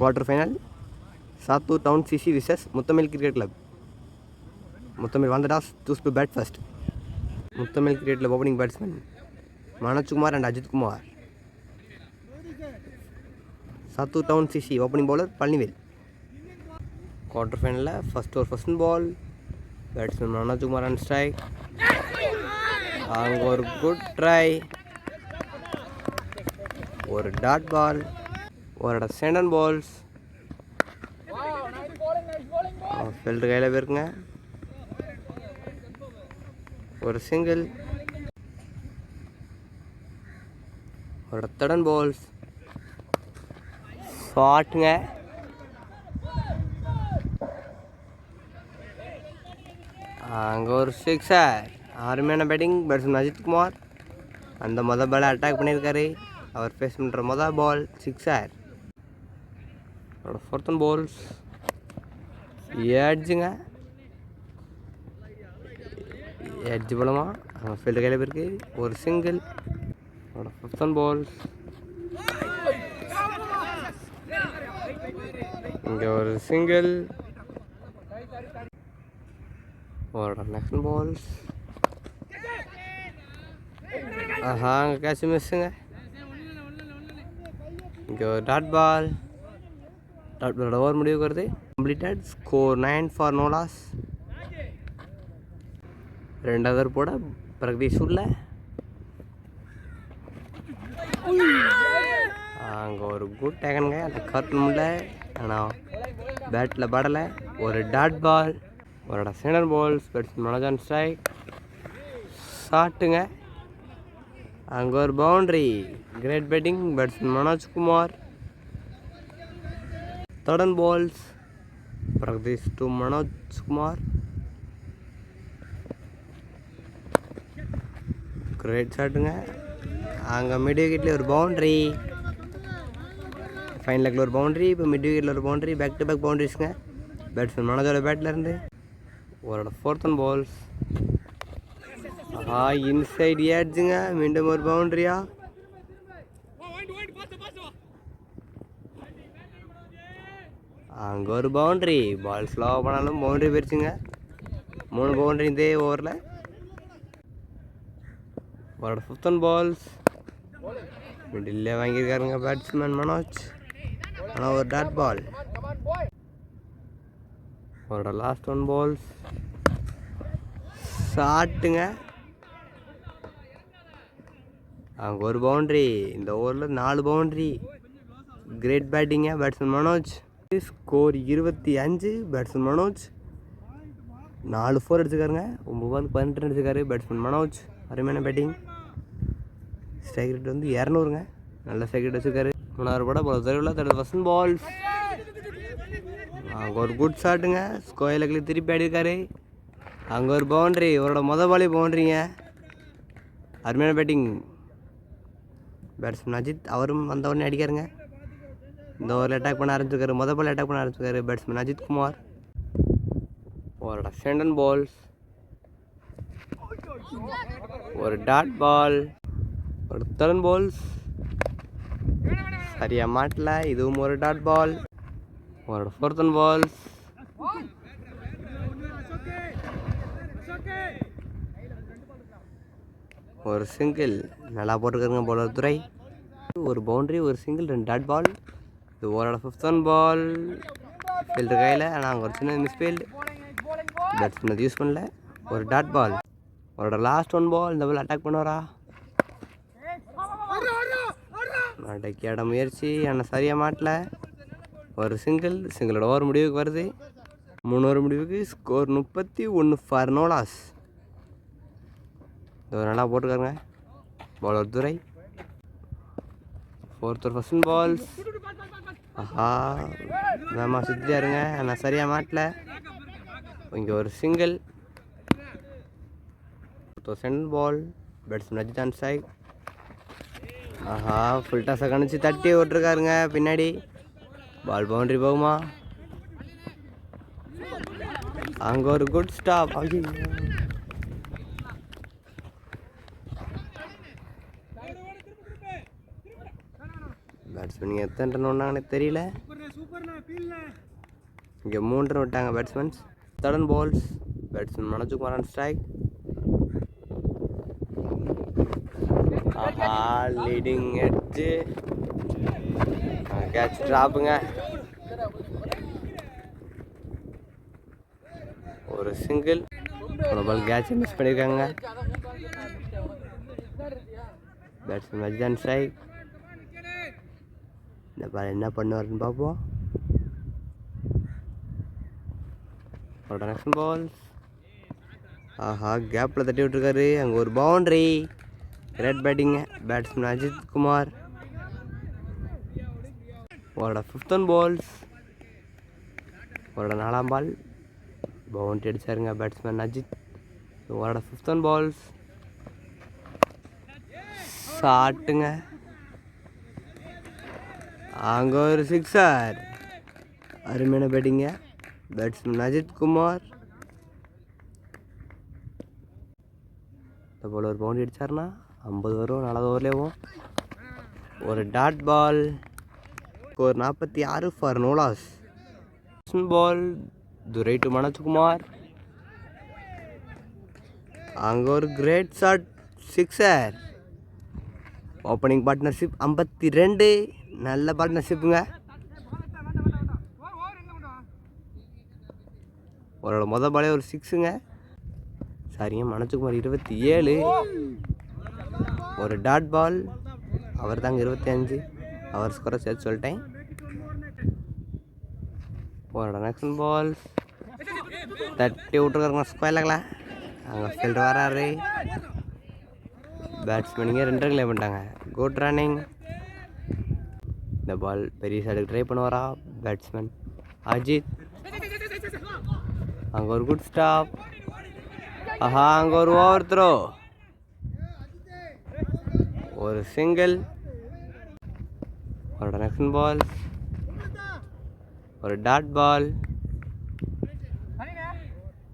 Quarter final Sattur town CC versus Muthamizh cricket club Muthamizh won the toss chose to bat first Muthamizh cricket club opening batsman Manojkumar and Ajith Kumar Sattur town CC opening bowler Palanivel quarter ஃபைனலில் first over first ball batsman Manojkumar and strike அங்கே ஒரு good try ஒரு dot ball ஒரு சென்டன் balls field கையில் போயிருக்குங்க. ஒரு single ஒரு தடன் பால்ஸ் ஷாட்டுங்க அங்கே ஒரு சிக்ஸர் அருமையான பேட்டிங் பேட்ஸ்மேன் அஜித் குமார். அந்த மொதல் பாலை அட்டாக் பண்ணியிருக்காரு. அவர் ஃபேஸ் பண்ணுற மொதல் பால் சிக்ஸர் அவரோட ஃபோர்த் அண்ட் பால்ஸ் ஏட்ஜுங்க ஏட்ஜ் பலமா ஃபீல்டு கையில் போயிருக்கு ஒரு சிங்கிள் அவரோட ஃபிஃப்த் அண்ட் பால்ஸ் இங்கே ஒரு சிங்கிள் அவரோட நெக்ஸ்ட் பால்ஸ் ஆஹா அங்கே கேட்ச் மிஸ்ஸுங்க இங்கே ஒரு டாட் பால் டாட் பாலோட ஓவர் முடிவுக்கு வருது completed score nine for no loss ரெண்டாவது போட பிரகதீஷ் உள்ள அங்கே ஒரு குட் டேகனுங்க அந்த கர்ட் முடியல ஆனால் பேட்டில் படலை ஒரு டாட் பால் ஒரு சினர் பால்ஸ் பேட்ஸ்மேன் மனோஜான் ஸ்ட்ரைக் ஷாட்டுங்க அங்கே ஒரு boundary great batting batsman Manojkumar தடன் balls Pragadeesh to Manojkumar great ஷாட்டுங்க அங்கே மிட் விக்கெட்டில் ஒரு பவுண்ட்ரி ஃபைன் லெக்கில் ஒரு பவுண்ட்ரி இப்போ மிட் விக்கெட்டில் ஒரு பவுண்ட்ரி பேக் டு பேக் பவுண்ட்ரிஸுங்க பேட்ஸ்மேன் மனோஜோட பேட்லேருந்து இருந்து ஒரு ஃபோர்த் அண்ட் பால்ஸ் ஆ இன்சைட் ஏட்ஜுங்க மீண்டும் ஒரு பவுண்டரியா அங்கே ஒரு பவுண்ட்ரி பால் ஸ்லோவாக பண்ணாலும் பவுண்ட்ரி போயிடுச்சுங்க மூணு பவுண்ட்ரி இதே ஓவரில் அவரோட ஃபிஃப்த் ஒன் பால்ஸ் மிடில் வாங்கியிருக்காருங்க பேட்ஸ்மேன் மனோஜ். ஆனால் ஒரு டாட் பால் அவரோட லாஸ்ட் ஒன் பால்ஸ் ஷாட்டுங்க அங்கே ஒரு பவுண்ட்ரி இந்த ஓவரில் நாலு பவுண்ட்ரி கிரேட் பேட்டிங்க பேட்ஸ்மேன் மனோஜ். ஸ்கோர் இருபத்தி அஞ்சு பேட்ஸ்மேன் மனோஜ். நாலு ஃபோர் அடிச்சுக்காருங்க ஒம்பது பால் பதினெட்டு அடிச்சுக்காரு பேட்ஸ்மேன் மனோஜ். அருமையான பேட்டிங் ஸ்ட்ரைக் ரேட் வந்து இரநூறுங்க. நல்ல ஸ்ட்ரைக் ரேட் வச்சுருக்காரு. மூணாவது போட போல தெருவில் தேர்ட் ஃபர்ஸ்ட் பால்ஸ் அங்கே ஒரு குட் ஷாட்டுங்க ஸ்கோயிலுக்கு திருப்பி ஆடிருக்காரு. அங்கே ஒரு பவுண்ட்ரி இவரோட மொதல் பாலே பவுண்ட்ரிங்க அருமையான பேட்டிங் பேட்ஸ்மேன் அஜித் அவரும் வந்த உடனே அடிக்காருங்க. இந்த ஓவரில் அட்டாக் பண்ண ஆரம்பிச்சிருக்காரு. மொதல் பால் அட்டாக் பண்ண ஆரம்பிச்சிருக்காரு பேட்ஸ்மேன் அஜித் குமார். ஒரு சென்டன் பால்ஸ் ஒரு டாட் பால் ஒரு தரன் பால்ஸ் சரியா மாட்டல. இதுவும் ஒரு டாட் பால் ஒரு ஃபோர்த்தன் பால்ஸ் ஒரு சிங்கிள் நல்லா போட்டிருக்காருங்க பவுலர் துறை. ஒரு பவுண்டரி ஒரு சிங்கிள் ரெண்டு டாட் பால் இது ஓரோட ஃபிஃப்த் ஒன் பால் ஃபீல்டு கையில் ஆனால் அங்கே ஒரு சின்ன மிஸ்ஃபீல்டு பேட்ஸ்மேன் யூஸ் பண்ணல. ஒரு டாட் பால் அவரோட லாஸ்ட் ஒன் பால் இந்த பால் அட்டாக் பண்ணுவாரா? அடக்கி ஆட முயற்சி. ஆனால் சரியாக மாட்டல. ஒரு சிங்கிள் சிங்கிளோட ஓவர் முடிவுக்கு வருது. மூணு ஓவர் முடிவுக்கு ஸ்கோர் முப்பத்தி ஒன்று ஃபார் நோலாஸ் இது நல்லா போட்டுருக்காருங்க. பவுலர் துரை ஃபோர்த் ஒரு ஃபஸ்ட் பால்ஸ் ஆஹா வேமா சுற்றியாருங்க ஆனால் சரியாக மாட்டல. இங்கே ஒரு சிங்கிள் சென்ட் பால் பேட்ஸ்மேன் ரஜிதான் சாய் ஆஹா ஃபுல் டாஸை கணிச்சு தட்டி விட்ருக்காருங்க பின்னாடி பால் பவுண்ட்ரி போகுமா? அங்கே ஒரு குட் ஸ்டாப் பேட்ஸ்மேன் எத்தனை ரன் ஒன்றாங்கன்னு தெரியல. இங்கே மூன்று விட்டாங்க பேட்ஸ்மேன்ஸ் தடன் பால்ஸ் பேட்ஸ்மேன் மனோஜ்குமார் ஸ்ட்ரைக் ஆஹா லீடிங் எட்ஜு கேட்ச் ட்ராப்புங்க ஒரு சிங்கிள் பால் கேட்ச் மிஸ் பண்ணியிருக்காங்க பேட்ஸ்மேன் மஜ்தான் ஸ்ட்ரைக் இந்த பால் என்ன பண்ணுவாருன்னு பார்ப்போம். அவரோட நெக்ஸ்ட் பால்ஸ் ஆஹா கேப்பில் தட்டி விட்டுருக்காரு. அங்கே ஒரு பவுண்ட்ரி கிரேட் பேட்டிங்க பேட்ஸ்மேன் அஜித் குமார். அவரோட ஃபிஃப்த் ஒன் பால்ஸ் அவரோட நாலாம் பால் பவுண்ட்ரி அடிச்சாருங்க பேட்ஸ்மேன் அஜித். அவரோட ஃபிஃப்த் ஒன் பால்ஸ் சாட்டுங்க. அங்கே ஒரு சிக்ஸர் அருமையான பேட்டிங்க பேட்ஸ்மேன் அஜித் குமார். இந்த போல் ஒரு பவுண்டி அடித்தார்னா ஐம்பது வரும் நாலாவது ஓவர்லேயும் ஒரு டாட் பால் ஒரு நாற்பத்தி ஆறு for no loss ball Durai to Manojkumar அங்கே ஒரு great shot sixer opening partnership ஐம்பத்தி ரெண்டு. நல்ல பார்ட்னர்ஷிப்புங்க அவரோட மொதல் பாலே ஒரு சிக்ஸுங்க சரிங்க மனசுக்குமார் இருபத்தி ஏழு. ஒரு டாட் பால் அவர் தாங்க இருபத்தி அஞ்சு. அவர் ஸ்கோரை சேர்த்து சொல்லிட்டேன். அவரோட நெக்ஸ்ட் பால் தட்டி விட்டுருக்காருங்க ஸ்கொயர்லங்களா அங்கே ஃபீல்டு வராரு. பேட்ஸ்மேனிங்க ரெண்டு ரன் பண்ணிட்டாங்க குட் ரன்னிங் இந்த பால் பெரிய சைடுக்கு ட்ரை பண்ணுவாரா? பேட்ஸ்மேன் அஜித். அங்கே ஒரு குட் ஸ்டாப் ஆஹா அங்கே ஒரு ஓவர் த்ரோ ஒரு சிங்கிள் ஒரு டனக்ஷன் பால் ஒரு டாட் பால்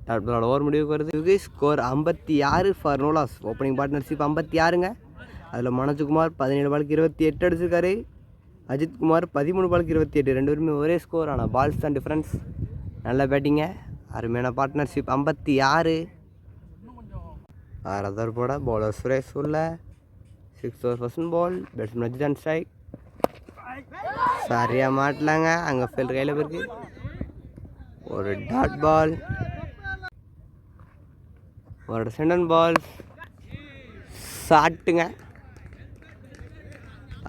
டாட் பாலோட ஓவர் முடிவுக்கு வருது ஸ்கோர் ஐம்பத்தி ஆறு ஃபார் நோலாஸ் ஓப்பனிங் பார்ட்னர்ஷிப் ஐம்பத்தி ஆறுங்க. அதில் மனோஜ்குமார் பதினேழு பாலுக்கு இருபத்தி எட்டு அடிச்சிருக்காரு. அஜித் குமார் பதிமூணு பாலுக்கு இருபத்தி எட்டு ரெண்டு பேருமே ஒரே ஸ்கோர் ஆனால் பால்ஸ் தான் டிஃப்ரென்ஸ் நல்ல பேட்டிங்க அருமையான பார்ட்னர்ஷிப் ஐம்பத்தி ஆறு. ஆறாவது போட பவுலர் சுரேஷ் உள்ள. சிக்ஸ் ஓவர் பர்சன்ட் பால் பேட்ஸ்மேன் அஜித் ஸ்ட்ரைக் சரியாக மாட்டலாங்க. அங்கே ஃபீல்டு கையில் போயிருக்கு. ஒரு டாட் பால் ஒரு சென்டன் பால் சாட்டுங்க.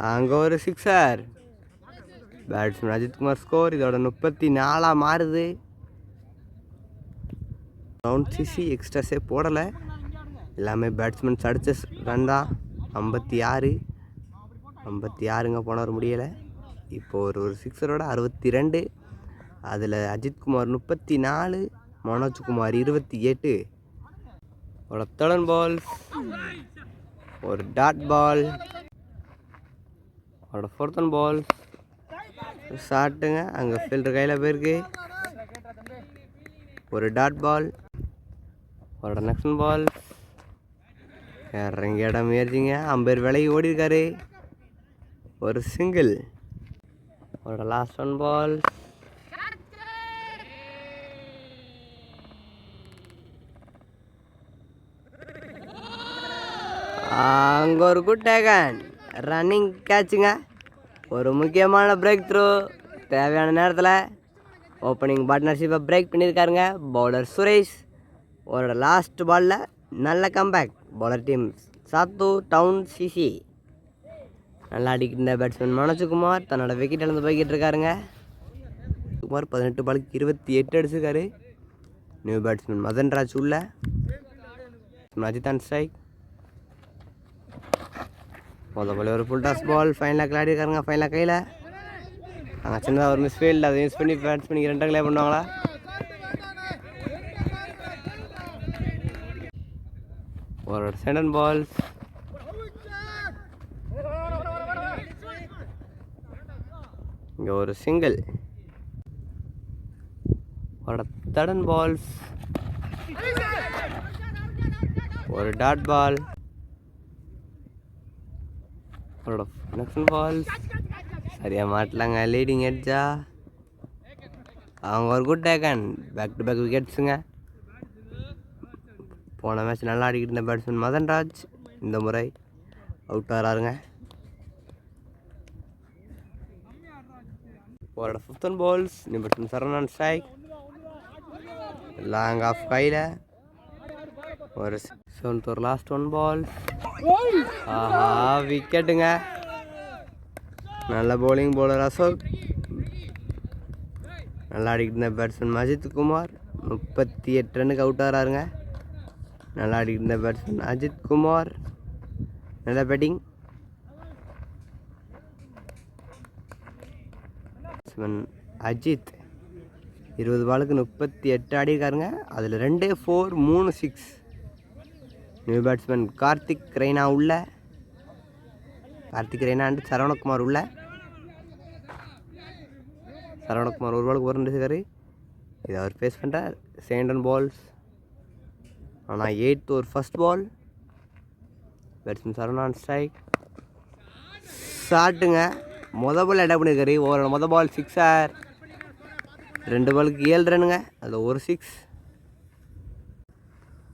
அங்கே ஒரு சிக்ஸர் பேட்ஸ்மேன் அஜித்குமார் ஸ்கோர் இதோட முப்பத்தி நாலாக மாறுது ரவுண்ட் சிசி எக்ஸ்ட்ராஸே போடலை. எல்லாமே பேட்ஸ்மேன்ஸ் அடித்த ரன் தான். ஐம்பத்தி ஆறு. ஐம்பத்தி ஆறுங்க போனவர் முடியலை. இப்போ ஒரு ஒரு சிக்ஸரோட அறுபத்தி ரெண்டு. அதில் அஜித்குமார் முப்பத்தி நாலு மனோஜ்குமார் இருபத்தி எட்டு. ஒரு தொடன் பால் ஒரு டாட் பால் அவரோட ஃபோர்த்தன் பால் ஷாட்டுங்க. அங்கே ஃபீல்டர் கையில் போயிருக்கு. ஒரு டாட் பால் அவரோட நெக்ஸ்ட் பால் இறங்கி இடம் முயற்சிங்க. அம்பேர் விலைக்கு ஓடி இருக்காரு ஒரு சிங்கிள் அவரோட லாஸ்ட் ஒன் பால் அங்கே ஒரு குட் டேகன் ரன்னிங் கேட்சுங்க ஒரு முக்கியமான பிரேக் த்ரூ தேவையான நேரத்தில் ஓப்பனிங் பார்ட்னர்ஷிப்பை பிரேக் பண்ணியிருக்காருங்க பவுலர் சுரேஷ். அவரோட லாஸ்ட் பாலில் நல்ல comeback bowler team Sattur town CC நல்லா அடிக்கிற பேட்ஸ்மேன் மனோஜ்குமார் தன்னோட விக்கெட் இழந்து போய்கிட்டு இருக்காருங்க. குமார் பதினெட்டு பாலுக்கு இருபத்தி எட்டு அடிச்சிருக்காரு. நியூ பேட்ஸ்மேன் மதன்ராஜ் உள்ள. அஜிதான் ஸ்ட்ரைக் முத போல. ஒரு ஃபுல் டாஸ் பால் ஃபைனலாக கிளாடி இருக்காருங்க ஃபைனலாக கையில். அங்கே சின்னதாக ஒரு மிஸ் ஃபீல்டு அதை யூஸ் பண்ணி பேட்ஸ் பண்ணி ரெண்டாக கிளே பண்ணுவாங்களா? ஒரு சென்டன் பால் இங்கே ஒரு சிங்கிள் ஒரு தடன் பால்ஸ் ஒரு டாட் பால் அவரோட நெக்ஸ்ட் பால் சரியாக மாட்டலாங்க. லீடிங் ஹெட்ஜா அவங்க ஒரு good taken back to back விக்கெட்ஸுங்க போன மேட்ச் நல்லா ஆடிக்கிட்டு இருந்த பேட்ஸ்மேன் மதன்ராஜ். இந்த முறை அவுட் ஆகிறாருங்க ஒரு ஃபிஃப்த் ஒன் பால்ஸ் நீ சரவணன் ஸ்ட்ரைக் லாங் ஆஃப் கையில் ஒரு செவன்த் ஒரு லாஸ்ட் ஒன் பால்ஸ் ஆஹா விக்கெட்டுங்க நல்ல போலிங் போலர் அசோக். நல்லா ஆடிக்கிட்டு இருந்த பேட்ஸ்மேன் அஜித் குமார். முப்பத்தி எட்டு ரன்னுக்கு அவுட் ஆகிறாருங்க நல்லா ஆடிக்கிட்டு இருந்த பேட்ஸ்மேன் அஜித் குமார். நல்ல பேட்டிங் பேட்ஸ்மேன் அஜித். இருபது பாலுக்கு முப்பத்தி எட்டு ஆடியிருக்காருங்க. அதில் ரெண்டு ஃபோர் மூணு six new batsman Karthik Raina உள்ள. கார்த்திக் ரெய்னா அண்ட் சரவணகுமார் உள்ள. சரவணகுமார் ஒரு பாலுக்கு ஒரு ரெண்டு இருக்காரு இதை அவர் ஃபேஸ் பண்ணுறார் செகண்ட் அண்ட் பால்ஸ் ஆனால் எயித் ஒரு first ball batsman Saravanan strike ஷாட்டுங்க மொதல் பால் என்ன பண்ணியிருக்காரு ஒரு மொத பால் சிக்ஸர் ரெண்டு பாலுக்கு ஏழு ரன்னுங்க அதில் ஒரு சிக்ஸ்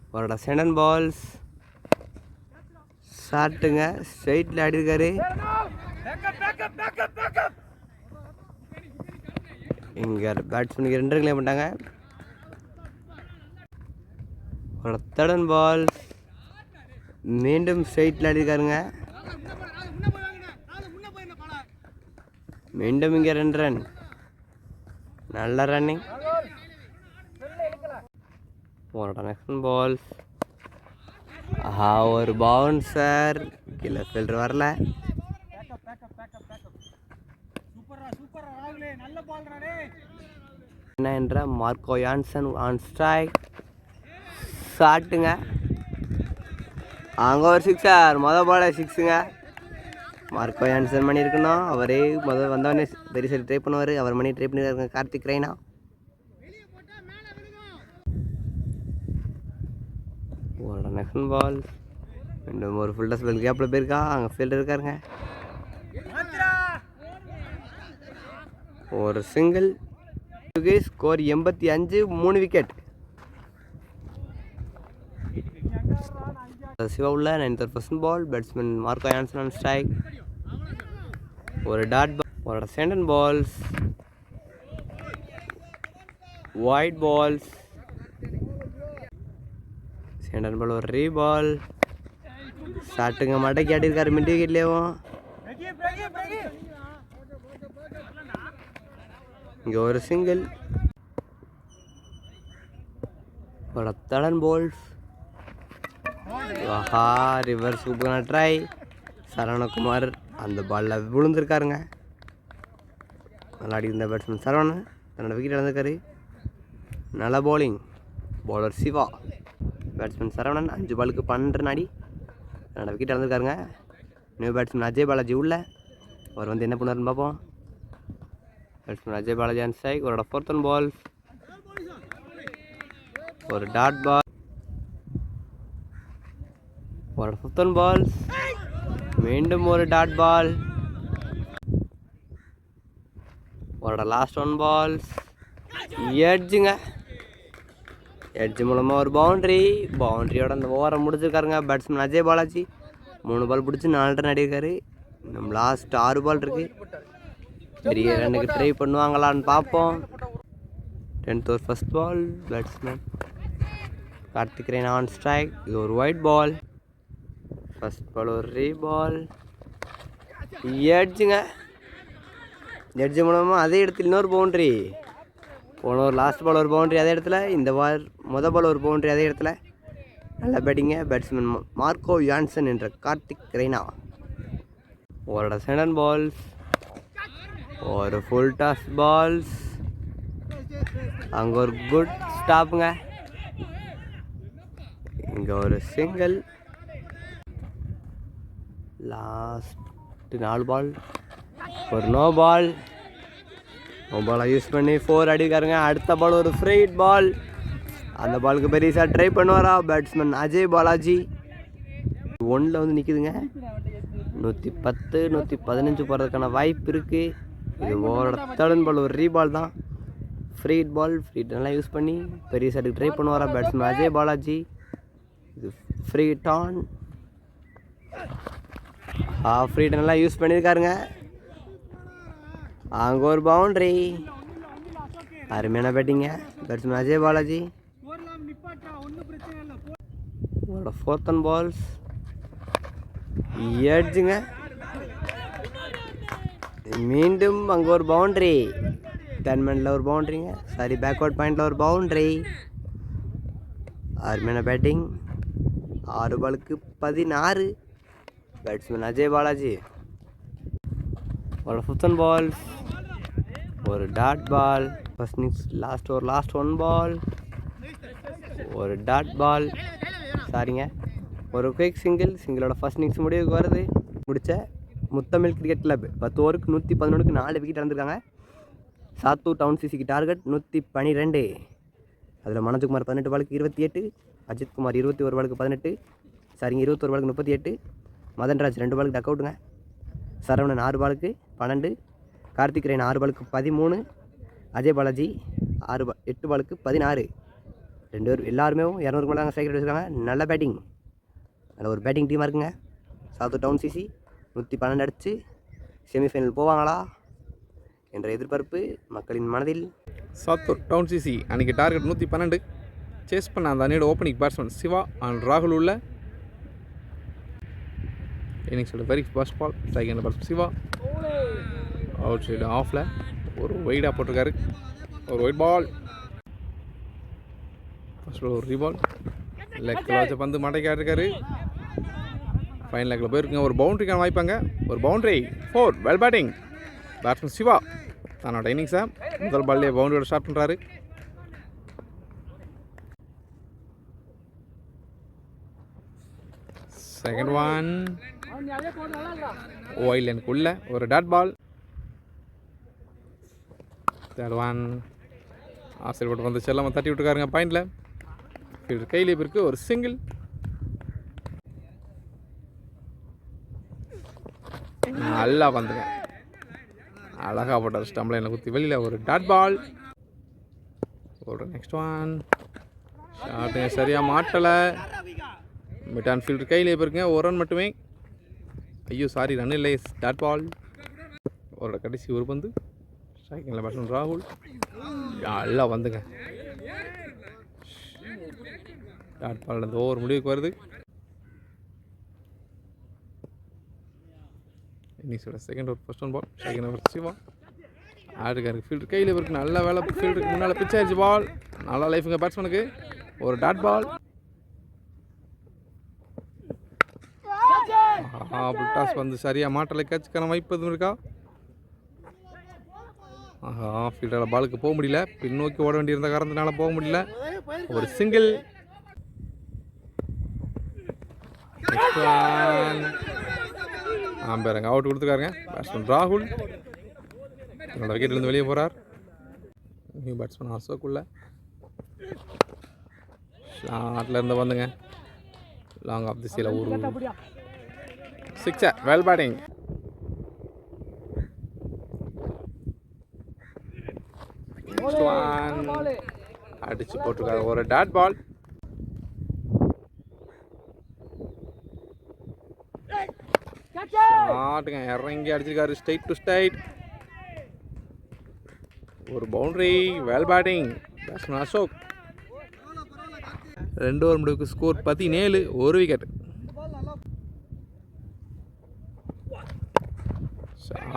அவரோட செகண்ட் பால்ஸ் ஷாட்டுங்க ஸ்ட்ரைட்டில் ஆடிருக்காரு. இங்கே பேட்ஸ்மேனுக்கு ரெண்டு ரன் பண்ணிட்டாங்க அவரோட தேர்ட் பால் மீண்டும் ஸ்ட்ரைட்டில் ஆடிருக்காருங்க. மீண்டும் இங்கே ரெண்டு ரன் நல்ல ரன்னிங் அவரோட நெக்ஸ்ட் பால்ஸ் ஆஹா ஒரு பவுன்சர் கீழே ஃபில்டர் வரல. என்ன என்ற மார்க்கோ யான்சன் ஆன் ஸ்ட்ரைக் ஷாட்டுங்க அங்கே ஒரு சிக்ஸர் மொதல் பால சிக்ஸுங்க மார்க்கோ யான்சன் பண்ணியிருக்கணும். அவரே முதல் வந்தவொடனே பெரிய சரி ட்ரை பண்ணுவார். அவர் மணி ட்ரை பண்ணியிருக்காங்க கார்த்திக் ரெய்னா. ஒரு பால் மீண்டும் ஒரு ஃபுல்டர்ஸ் டஸ் கேப்பில் போயிருக்கா அங்கே ஃபீல்டர் இருக்காருங்க. ஒரு சிங்கிள் ஸ்கோர் எண்பத்தி அஞ்சு மூணு விக்கெட் சிவா உள்ள ninth percent ball batsman Marco Jansen on strike ஒரு டாட் பால் ஒரு second balls wide balls second ball ஒரு ரீ பால். சாட்டுங்க மடக்கி கேட்டிருக்காரு மிட் விக்கெட்லேயும் இங்கே ஒரு சிங்கிள் படத்தடன் தடன் பால்ஸ். ஆஹா ரிவர் சூப்பரான ட்ரை சரவணகுமார் அந்த பாலில் விழுந்திருக்காருங்க. நல்லா இருந்த பேட்ஸ்மேன் சரவணன். தன்னோட விக்கெட் இழந்திருக்காரு. நல்ல bowling. Bowler Siva. Batsman Saravanan அஞ்சு பாலுக்கு பன்னெண்டு நாடி தன்னோட விக்கெட் இழந்திருக்காருங்க நியூ பேட்ஸ்மேன் அஜய் பாலாஜி உள்ள. அவர் வந்து என்ன பண்ணுவாருன்னு பார்ப்போம். Batsman Ajay Balaji and strike அவரோட ஃபோர்த் ஒன் பால் ஒரு டாட் பால் ஒரு ஃபிஃப்த் ஒன் பால் மீண்டும் ஒரு டாட் பால் அவரோட லாஸ்ட் ஒன் பால்ஸ் எட்ஜுங்க எட்ஜ் மூலமாக ஒரு பவுண்ட்ரி பவுண்ட்ரியோட அந்த ஓவரை முடிச்சிருக்காருங்க பேட்ஸ்மேன் அஜய் பாலாஜி. மூணு பால் பிடிச்சி நாலு ரன் அடிக்காரு நம்ம லாஸ்ட் ஆறு பால் இருக்குது பெரிய ரன்னுக்கு ட்ரை பண்ணுவாங்களான்னு பார்ப்போம். டென்த் ஒரு first ball batsman Karthik Raina on strike இது ஒரு ஒயிட் பால் ஃபஸ்ட் பால் ஒரு ரீ பால் எட்ஜுங்க. எட்ஜ் மூலமாக அதே இடத்துல இன்னொரு பவுண்ட்ரி போன ஒரு லாஸ்ட் பால் ஒரு பவுண்ட்ரி அதே இடத்துல. இந்த பால் மொதல் பால் ஒரு பவுண்ட்ரி அதே இடத்துல. நல்ல பேட்டிங்க பேட்ஸ்மேன் மார்க்கோ யான்சன் என்ற கார்த்திக் ரெய்னா. ஓரோட செகண்ட் பால்ஸ் ஒரு ஃபுல் டாஸ் பால்ஸ் அங்கே ஒரு குட் ஸ்டாப்புங்க இங்கே ஒரு சிங்கிள் லாஸ்ட் நாலு பால் ஒரு நோ பால் பாலை யூஸ் பண்ணி ஃபோர் அடிக்காருங்க. அடுத்த பால் ஒரு ஃப்ரீட் பால் அந்த பாலுக்கு பெரியசாக ட்ரை பண்ணுவாரா? பேட்ஸ்மேன் அஜய் பாலாஜி. ஒன்றில் வந்து நிற்குதுங்க நூற்றி பத்து நூற்றி பதினஞ்சு போகிறதுக்கான வாய்ப்பு இருக்குது இது ஓவரோட தேர்ட் பால் ஒரு ரீபால் தான். ஃப்ரீ பால் ஃப்ரீ நல்லா யூஸ் பண்ணி பெரிய சைடுக்கு ட்ரை பண்ணுவாரா பேட்ஸ்மேன் அஜய் பாலாஜி. இது ஃப்ரீ டான் ஃப்ரீ நல்லா யூஸ் பண்ணியிருக்காருங்க அங்கே ஒரு பவுண்ட்ரி அருமையான பேட்டிங்க பேட்ஸ்மேன் அஜய் பாலாஜி. உங்களோட ஃபோர்த் அண்ட் பால்ஸ் ஏட்ஜுங்க மீண்டும் அங்கே ஒரு பவுண்ட்ரி டென் மினிட்ல ஒரு பவுண்ட்ரிங்க சாரி பேக்வர்ட் பாயிண்டில் ஒரு பவுண்ட்ரி அருமையான பேட்டிங் ஆறு பாலுக்கு பதினாறு. பேட்ஸ்மேன் அஜய் பாலாஜி. ஒரு ஃபுத்தன் பால் பால்ஸ் ஒரு டாட் பால் ஃபஸ்ட் நிக்ஸ் லாஸ்ட் ஒரு லாஸ்ட் ஒன் பால் ஒரு டாட் பால் சாரிங்க ஒரு குயிக் சிங்கிள் சிங்கிளோட ஃபர்ஸ்ட் இன்னிங்ஸ் முடிவுக்கு வருது. முடிச்ச முத்தமிழ் கிரிக்கெட் கிளப் பத்து ஓவருக்கு நூற்றி பதினொன்றுக்கு நாலு விக்கெட் இறந்துருக்காங்க சாத்தூர் டவுன் சிசிக்கு டார்கெட் நூற்றி பன்னிரெண்டு அதில் மனோஜ்குமார் பதினெட்டு பாலுக்கு இருபத்தி எட்டு. அஜித்குமார் இருபத்தி ஒரு பாலுக்கு பதினெட்டு. சரிங்க இருபத்தொரு பாலுக்கு முப்பத்தி எட்டு. மதன்ராஜ் ரெண்டு பாலுக்கு டக் அவுட்டுங்க சரவணன் ஆறு பாலுக்கு பன்னெண்டு கார்த்திக் ரேன் ஆறு பாலுக்கு பதிமூணு அஜய் பாலாஜி ஆறு பா எட்டு பாலுக்கு பதினாறு. ரெண்டு பேர் எல்லாருமே இரநூறுக்கு மேலே ஸ்ட்ரைக் ரேட் வச்சுருக்காங்க. நல்ல பேட்டிங் நல்ல ஒரு பேட்டிங் டீமாக இருக்குங்க. சாத்தூர் டவுன் சிசி நூற்றி பன்னெண்டு அடித்து செமிஃபைனல் போவாங்களா என்ற எதிர்பார்ப்பு மக்களின் மனதில். சாத்தூர் டவுன் சிசி அன்றைக்கி டார்கெட் நூற்றி பன்னெண்டு. சேஸ் பண்ண அந்த அணியோட ஓப்பனிங் பேட்ஸ்மேன் சிவா அண்ட் ராகுல் உள்ள இன்னிங்ஸோட very first ball second ball Siva. Outside ஆஃபில் ஒரு ஒய்டாக போட்டிருக்காரு. ஒரு ஒயிட் பால் ஃபர்ஸ்ட் ஒரு ரீபால் லெக்கில் வச்ச பந்து மடைக்காக இருக்காரு ஃபைன் லெக்கில் போயிருக்குங்க. ஒரு பவுண்ட்ரிக்கான வாய்ப்பாங்க ஒரு boundary four well batting batsman Siva. தன்னோட இன்னிங்ஸை முதல் பால்லே பவுண்டரியோட ஸ்டார்ட் பண்ணுறாரு செகண்ட் ஒன் ஒயில் எனக்குள்ள ஒரு டாட் பால் தேர்ட் ஒன் ஆசிரியப்பட்டு வந்து செல்லாமல் தட்டி விட்டுருக்காருங்க பாயிண்டில் ஃபீல்டர் கையில் இருக்கு ஒரு சிங்கிள் நல்லா வந்துங்க. அழகாக போட்டார் ஸ்டம்பில் என்னை குத்தி வெளியில் ஒரு டாட் பால் ஒரு நெக்ஸ்ட் ஒன் ஷாட்டுங்க சரியாக மாட்டலை. மிட் ஆன் கையில் இப்போ இருக்குங்க. ஒரு ரன் மட்டுமே. ஐயோ சாரி ரன் இல்லை. டாட் பால் அவரோட கடைசி ஒரு பந்து. ஸ்ட்ரைக்கிங்கில் பேட்ஸ்மேன் ராகுல். எல்லாம் வந்துங்க. டாட் பால் அந்த ஓவர் முடிவுக்கு வருது. இன்னிங்ஸோட second over first one ball second over Siva. ஆடுக்காருக்கு fielder கையில் இவருக்கு நல்ல வேலை. ஃபீல்டருக்கு முன்னால் பிச் ஆயிடுச்சு பால் நல்லா லைஃபுங்க பேட்ஸ்மேனுக்கு ஒரு டாட் பால் புல்டாஸ் வந்து சரியாக மாட்டலை கேட்சுக்கான வாய்ப்பு எதுவும் இருக்கா? ஆஹா ஃபீல்டரில் பாலுக்கு போக முடியல. பின்னோக்கி ஓட வேண்டியிருந்த காரணத்தினால போக முடியல. ஒரு சிங்கிள் ஆம்பேருங்க அவுட் கொடுத்துருக்காருங்க. பேட்ஸ்மேன் ராகுல். என்னோட விக்கெட்லேருந்து வெளியே போகிறார் நியூ பேட்ஸ்மேன் அசோக் உள்ள ஷாட்டில் இருந்து வந்துங்க. லாங் ஆஃப் தி சீல ஒரு சிக்ஸர் வெல் பேட்டிங். அடிச்சு போட்டிருக்காரு ஒரு டாட் பால் ஆட்டுங்க இறங்கி அடிச்சிருக்காரு. ஸ்ட்ரைட் டு ஸ்ட்ரைட் ஒரு boundary well batting. Batsman Ashok ரெண்டு ஓவர் முடிவுக்கு ஸ்கோர் பதினேழு ஒரு விக்கெட்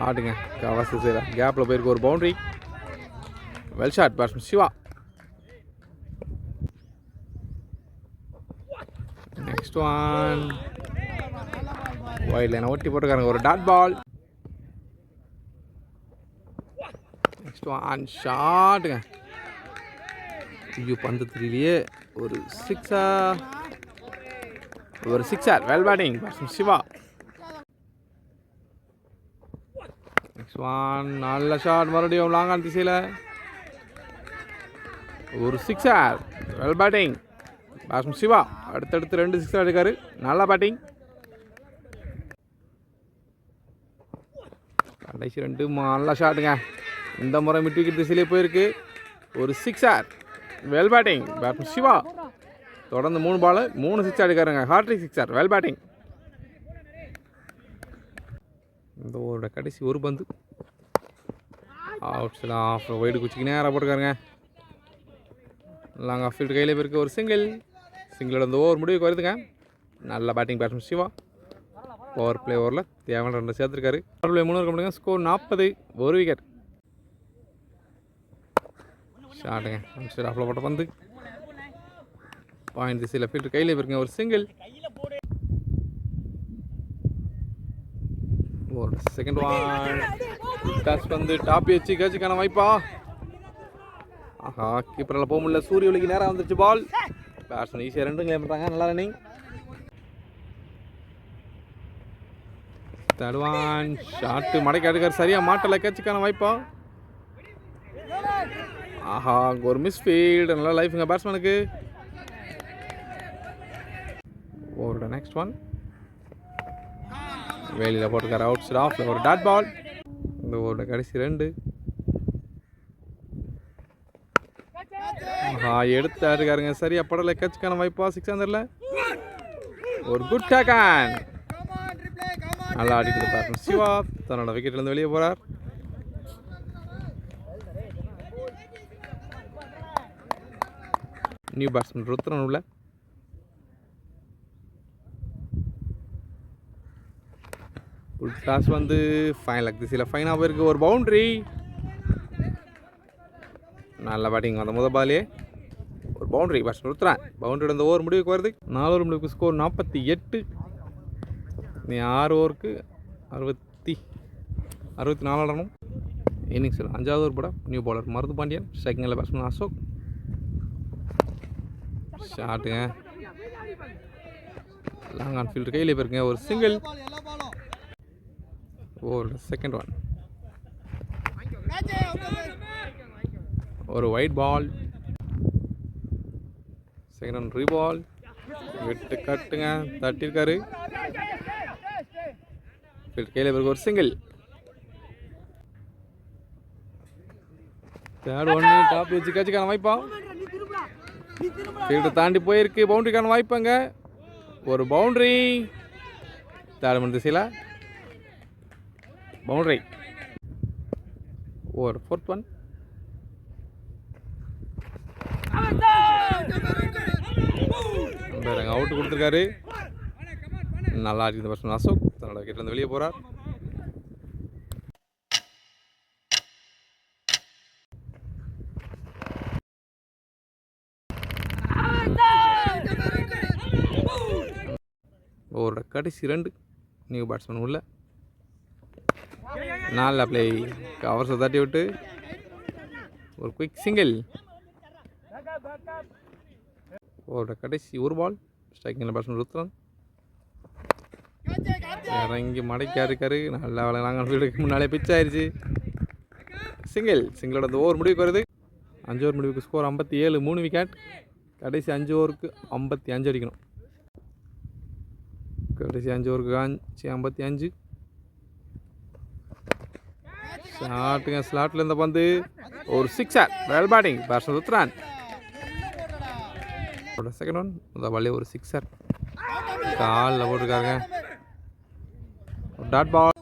ஆடுங்க. கவச செய்யல கேப்பில் போயிருக்கு ஒரு boundary well shot batsman Siva next one wide லைனை ஒட்டி போட்டுருக்காங்க ஒரு டாட் பால் நெக்ஸ்ட் ஒன் ஷாட்டுங்க ஐயோ பந்து தெரியலையே. ஒரு சிக்ஸா ஒரு sixer well batting Shiva next one நல்ல ஷாட் மறுபடியும் லாங்கான திசையில். ஒரு sixer well batting batsman Shiva. அடுத்தடுத்து ரெண்டு சிக்ஸர் அடிக்காரு. நல்ல பேட்டிங் கடைசி ரெண்டு நல்ல ஷாட்டுங்க இந்த முறை மிட் விக்கெட் திசையிலே போயிருக்கு. ஒரு sixer well batting batsman Siva. தொடர்ந்து மூணு பால் மூணு சிக்ஸ் அடிக்காருங்க. ஹார்ட்ரிக் சிக்ஸர் வெல் பேட்டிங் இந்த ஓவரோட கடைசி ஒரு பந்து. அவுட் சைட் ஆஃப் ஒயிடு குச்சிக்கு நேராக போட்டுருக்காருங்க லாங் ஆஃப் ஃபீல்டு கையில் போயிருக்க ஒரு சிங்கிள் சிங்கிளோட இந்த ஓவர் முடிவுக்கு வருதுங்க. நல்ல batting batsman Shiva. Power play ஓவரில் தேவையான ரெண்டு சேர்த்துருக்காரு. பவர் பிளே மூணு இருக்க ஸ்கோர் நாற்பது ஒரு விக்கெட் ஷாட்டுங்க சரி அவ்வளோ போட்ட பந்து. பாயிண்ட் திசையில் ஃபீல்டு கையில் போயிருக்கேன் ஒரு சிங்கிள் செகண்ட் ஒன் டச் வந்து டாப்பி வச்சு கேட்சுக்கான வாய்ப்பா. ஆஹா கீப்பரில் போக முடியல. சூரிய ஒளிக்கு நேரம் வந்துருச்சு பால் பேட்ஸ்மேன் ஈஸியாக ரெண்டும் கிளம்பி பண்ணுறாங்க நல்லா ரன்னிங் தடுவான் ஷாட்டு மடக்கி அடுக்கார் சரியாக மாட்டலை. கேட்சுக்கான வாய்ப்பா. ஆஹா அங்கே ஒரு மிஸ் ஃபீல்டு நல்லா லைஃபுங்க பேட்ஸ்மேனுக்கு ஓவரோட நெக்ஸ்ட் ஒன் வேலியில் போட்டுக்கார அவுட் சைட் ஆஃப் ஒரு டாட் பால் இந்த ஓவரோட கடைசி ரெண்டு. ஆஹா எடுத்து இருக்காருங்க. சரியா படலை கட்சிக்கான வாய்ப்பா சிக்ஸ் ஹண்ட்ரட்ல ஒரு குட் டேக்கன் நல்லா ஆடிட்டு பார்க்கணும் சிவா தன்னோட விக்கெட்லேருந்து வெளியே போகிறார் நியூ பேட்ஸ்மேன் ருத்ரன் உள்ள. ஃபுல் டாஸ் வந்து ஃபைன் லக் திசையில் ஃபைனாக போயிருக்கு ஒரு பவுண்ட்ரி நல்ல பேட்டிங் வந்த முத பாலே ஒரு பவுண்ட்ரி பஸ் நிறுத்துறேன். பவுண்ட்ரி இந்த ஓவர் முடிவுக்கு வருது. நாலு ஓவர் முடிவுக்கு ஸ்கோர் நாற்பத்தி எட்டு. நீ ஆறு ஓவருக்கு அறுபத்தி அறுபத்தி நாலு ஆடணும். இன்னிங்ஸில் அஞ்சாவது ஓவர் படம் நியூ பாலர் மருது பாண்டியன். செகண்டில் பேட்ஸ்மேன் அசோக். ஷாட்டுங்க லாங் ஆன் ஃபீல்டு கையில் போயிருங்க ஒரு சிங்கிள் ஒரு செகண்ட் ஒன் ஒரு wide ball second one reball விட்டு கட்டுங்க. தட்டிருக்காரு. கையில் போயிருக்க ஒரு சிங்கிள் தேர்ட் ஒன்று டாப் வச்சு கட்சிக்கான வாய்ப்பா. ஃபீல்டு தாண்டி போயிருக்கு. பவுண்டரிக்கான வாய்ப்புங்க ஒரு பவுண்டரி தேர்ட் மணி திசையில். பவுண்டரி. ஒரு ஃபோர்த் ஒன் அவுட் கொடுத்துருக்காரு. நல்லா இருக்குது பர்சன் அசோக் தன்னோட விக்கெட்லேருந்து வெளியே போகிறார் ஓவரோட கடைசி ரெண்டு நியூ பேட்ஸ்மேன் உள்ள. நாலு அப்ளை கவர்ஸை தட்டி விட்டு ஒரு குயிக் சிங்கிள் ஓவரோட கடைசி ஒரு பால் ஸ்ட்ரைக்கிங்கில் பேட்ஸ்மேன் ருத்ரன். இறங்கி மடக்கா இருக்காரு நல்லா விளையாங்க ஃபீல்டுக்கு முன்னாலே பிச் ஆயிடுச்சு சிங்கிள் சிங்கிளோட அந்த ஓவர் முடிவுக்கு வருது. அஞ்சு ஓவர் முடிவுக்கு ஸ்கோர் ஐம்பத்தி ஏழு. மூணு விக்கெட் கடைசி அஞ்சு ஓவருக்கு ஐம்பத்தி அஞ்சு அடிக்கணும். கடைசி அஞ்சு ஓவருக்கு அஞ்சு ஐம்பத்தி அஞ்சு. ஷாட்டுங்க ஸ்லாட்டில் இருந்த பந்து ஒரு sixer well batting batsman Rudran second one முதல் வழி ஒரு சிக்ஸர் காலில் போட்டிருக்காருங்க. டாட் பால்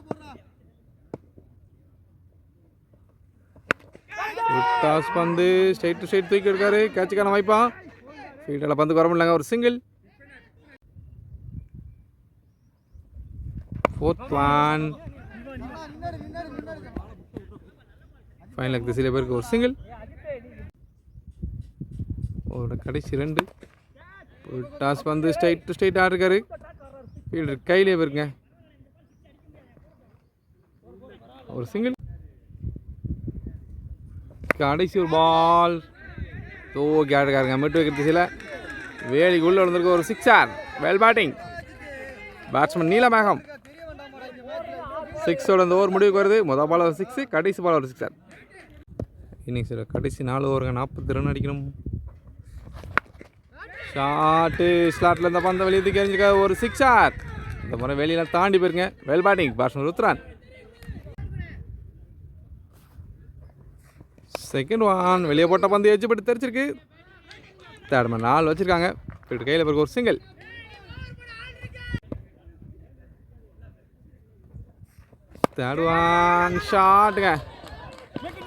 டாஸ் பந்து ஸ்ட்ரைட் டு ஸ்ட்ரைட் தூக்கி எடுக்காரு. கேட்சுக்கான வாய்ப்பா ஃபீல்டில் பந்து வர முடியலங்க. ஒரு சிங்கிள் ஃபோர்த் ஒன் ஃபைனலுக்கு சில பேருக்கு ஒரு சிங்கிள் அவரோட கடைசி ரெண்டு. ஒரு டாஸ் வந்து ஸ்ட்ரைட் டு ஸ்ட்ரைட் ஆடிருக்காரு ஃபீல்டர் கையிலே போயிருங்க ஒரு சிங்கிள் கடைசி ஒரு பால் தோ கேட்டுக்காருங்க மெட்டு வைக்கிற திசையில் வேலிக்கு உள்ளே வந்திருக்க ஒரு sixer well batting batsman Neelamegam சிக்ஸோட அந்த ஓவர் முடிவுக்கு வருது. மொதல் பால் ஒரு சிக்ஸு கடைசி பால் ஒரு சிக்ஸார் இன்னிங்ஸில் கடைசி நாலு ஓவருங்க நாற்பத்தி ரன் அடிக்கணும். ஷாட்டு ஸ்லாட்டில் இந்த பந்த வெளியே தூக்கி எறிஞ்சிருக்க ஒரு சிக்ஸார் இந்த முறை வெளியில் தாண்டி போயிருங்க. Well batting batsman Rudran second one வெளியே போட்ட பந்து எச்சு பட்டு தெரிச்சிருக்கு. தேர்ட் மேன் நாலு வச்சுருக்காங்க. ஃபீல்டு கையில் பிறகு ஒரு சிங்கிள் தேர்ட் ஒன் ஷாட்டுங்க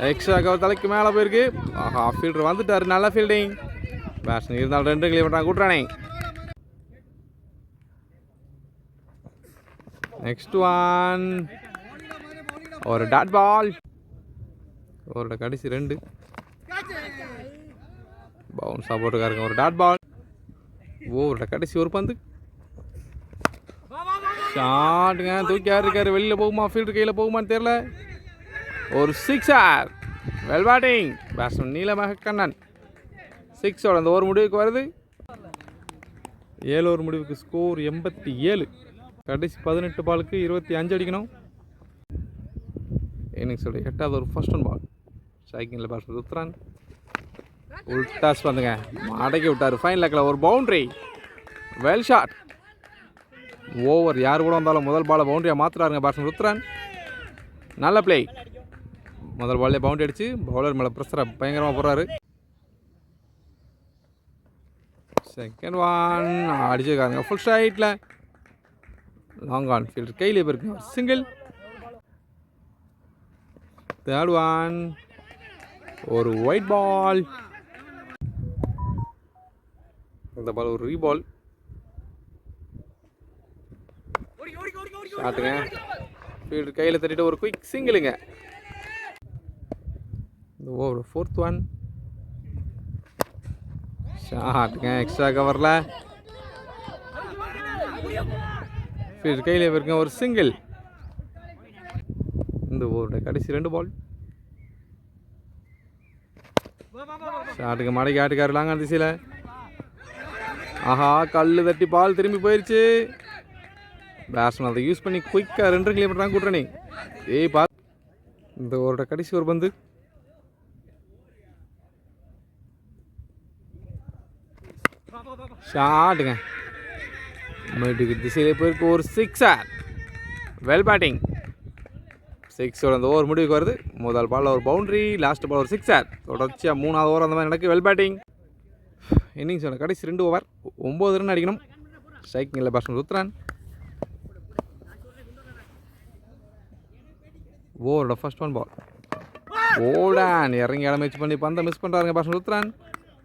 எக்ஸ்ட்ரா கவர் தலைக்கு மேலே போயிருக்கு. ஆஹா ஃபீல்டர் வந்துட்டார் நல்ல ஃபீல்டிங் பேட்ஸ்மேன் இருந்தாலும் ரெண்டு கிளியர் பண்ணுறாங்க கூட்டுறானே. நெக்ஸ்ட் ஒன் ஒரு டாட் பால் ஒரு கடைசி ரெண்டு. பவுன்ஸாக போட்டுருக்காருங்க ஒரு டாட் பால் ஓவரோட கடைசி ஒரு பந்து. ஷாட்டுங்க தூக்கியாரு இருக்காரு? வெளியில் போகுமா? ஃபீல்டு கையில் போகுமான்னு தெரில ஒரு sixer well batting batsman Neelamega Kannan. சிக்ஸோட அந்த ஒரு முடிவுக்கு வருது. ஏழு ஒரு முடிவுக்கு ஸ்கோர் எண்பத்தி ஏழு. கடைசி பதினெட்டு பாலுக்கு இருபத்தி அஞ்சு அடிக்கணும். இன்னிங்ஸோட எட்டாவது ஒரு ஃபர்ஸ்ட் ஒன் பால் ஸ்ட்ரைக்கிங்கில் பேட்ஸ்மேன் உத்ரான் உல்டாஸ் வந்துங்க. மடக்கி விட்டார். ஃபைன் லக்கில் ஒரு பவுண்ட்ரி வெல் ஷாட் ஓவர் யார் கூட வந்தாலும் முதல் பாலை பவுண்ட்ரியாக மாற்றுறாருங்க பேட்ஸ்மேன் ருத்ரான் நல்ல பிளே முதல் பால்லே பவுண்ட் அடிச்சு பவுலர் மேலே ப்ரெஷரை பயங்கரமாக போடுறாரு. செகண்ட் ஒன் அடிச்சிருக்காருங்க ஃபுல் ஸ்ட்ரைட்டில் லாங் ஆன் ஃபீல்டர் கையிலே இருக்கு சிங்கிள் தேர்ட் ஒன் ஒரு ஒயிட் பால் இந்த பால் ஒரு ரீபால் ஷாட்டுங்க ஃபீல்டு கையில் தட்டிட்டு ஒரு குயிக் சிங்கிளுங்க இந்த ஓவர் ஃபோர்த் ஒன் ஷாட்டுங்க எக்ஸ்ட்ரா கவரில் ஃபிஷ் கையில் இருக்க ஒரு சிங்கிள் இந்த ஓவரோட கடைசி ரெண்டு பால் ஷாட்டுக்கு மடக்கி ஆட்டுக்காரு அந்த திசையில். ஆஹா கல் தட்டி பால் திரும்பி போயிடுச்சு பேட்ஸ்மேன் அதை யூஸ் பண்ணி குயிக்காக ரெண்டு கிலோமீட்டர் பண்ணுறாங்க கூட்டுறனே ஏய் பா இந்த ஓவரோட கடைசி ஒரு பந்து. ஷாட்டுங்க. மைட்டுக்கு திசையிலே போயிருக்கு ஒரு சிக்ஸர் வெல் பேட்டிங் சிக்ஸோட அந்த ஓவர் முடிவுக்கு வருது. முதல் பாலில் ஒரு பவுண்டரி லாஸ்ட் பால் ஒரு சிக்ஸர் தொடர்ச்சியாக மூணாவது ஓவர் அந்த மாதிரி நடக்கு வெல் பேட்டிங் இன்னிங்ஸோட கடைசி ரெண்டு ஓவர் ஒம்பது ரன் அடிக்கணும். ஸ்ட்ரைக்கிங்கில் பேட்ஸ்மேன் ருத்ரான் ஓவரோட ஃபர்ஸ்ட் ஒன் பால் ஓடான் இறங்கி இடம் இடமேச்சு பண்ணி பந்தை மிஸ் பண்ணுறாருங்க பேட்ஸ்மேன் ருத்ரான்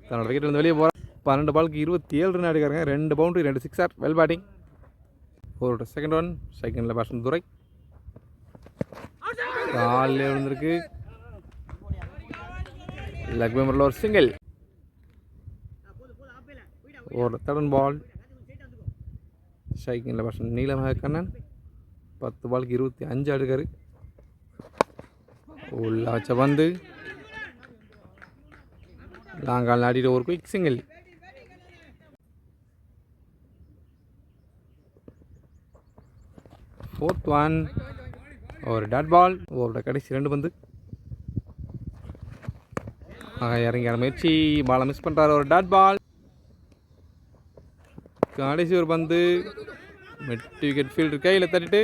தன்னோட விக்கெட்லேருந்து வெளியே போகிறார் பன்னெண்டு பாலுக்கு இருபத்தி ஏழு ரன் அடிக்கிறாங்க ரெண்டு பவுண்டரி ரெண்டு சிக்ஸர் வெல் பேட்டிங் ஒரு செகண்ட் ஒன் செகண்டில் பேட்ஸ்மேன் துரை. காலில் விழுந்திருக்கு. லக் மெம்பரில் ஒரு சிங்கிள் ஒரு தடன் பால் ஸ்ட்ரைக்கிங்கில் பேட்ஸ்மேன் நீலமக கண்ணன். பத்து பாலுக்கு இருபத்தி அஞ்சு அடுக்காரு உள்ள வச்ச பந்து லாங்கால் ஆடிட்டு ஒரு குயிக் சிங்கிள் ஃபோர்த் ஒன் ஒரு டாட் பால் ஓவரோட கடைசி ரெண்டு பந்து. இறங்கிற முயற்சி. பாலை மிஸ் பண்ணுறாரு ஒரு டாட் பால் கடைசி ஒரு பந்து. மெட்டு விக்கெட் ஃபீல்டர் கையில் தட்டிட்டு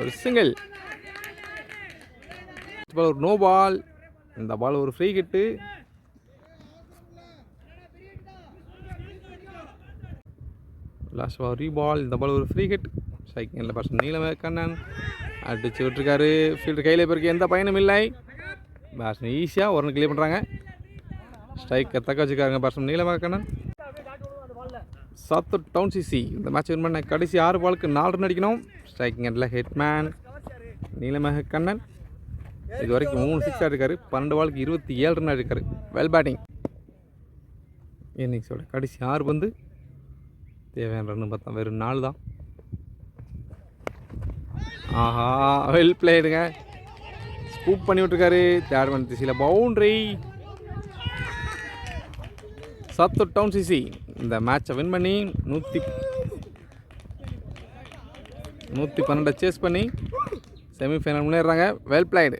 ஒரு சிங்கிள் பால் ஒரு நோ பால் இந்த பால் ஒரு ஃப்ரீ கிட்டு லாஸ்ட் பால் ரீபால் இந்த பால் ஒரு ஃப்ரீ ஹிட் சைக்கிளில் பர்சன் நீலம கண்ணன். அடிச்சு விட்டுருக்காரு. ஃபீல்டு கையில் போயிருக்கு எந்த பயனும் இல்லை. பேட்ஸ்மேன் ஈஸியாக ஒரு கிளியர் பண்ணுறாங்க ஸ்ட்ரைக்கை தக்க வச்சுக்காருங்க batsman Neelamega Kannan. Sathur town CC இந்த மேட்ச் வின் பண்ண கடைசி ஆறு பாலுக்கு நாலு ரன் அடிக்கணும். ஸ்ட்ரைக்கிங் அண்டில் ஹெட்மேன் நீலமக கண்ணன். இது வரைக்கும் மூணு சிக்ஸ் ஆடிருக்காரு பன்னெண்டு பாலுக்கு இருபத்தி ஏழு ரன் ஆடிருக்காரு வெல் பேட்டிங் இன்னிங்ஸோட கடைசி ஆறு பந்து. தேவையான ரன்னு பார்த்தா வெறும் நாலு தான். ஆஹா வெல் பிளேடுங்க ஸ்கூப் பண்ணி விட்டுருக்காரு. தேர்ட் மந்த் திசையில் பவுண்ட்ரி சத்து டவுன் சிசி இந்த மேட்சை வின் பண்ணி நூற்றி நூற்றி பன்னெண்டை சேஸ் பண்ணி செமிஃபைனல் முன்னேறாங்க வெல் பிளேடு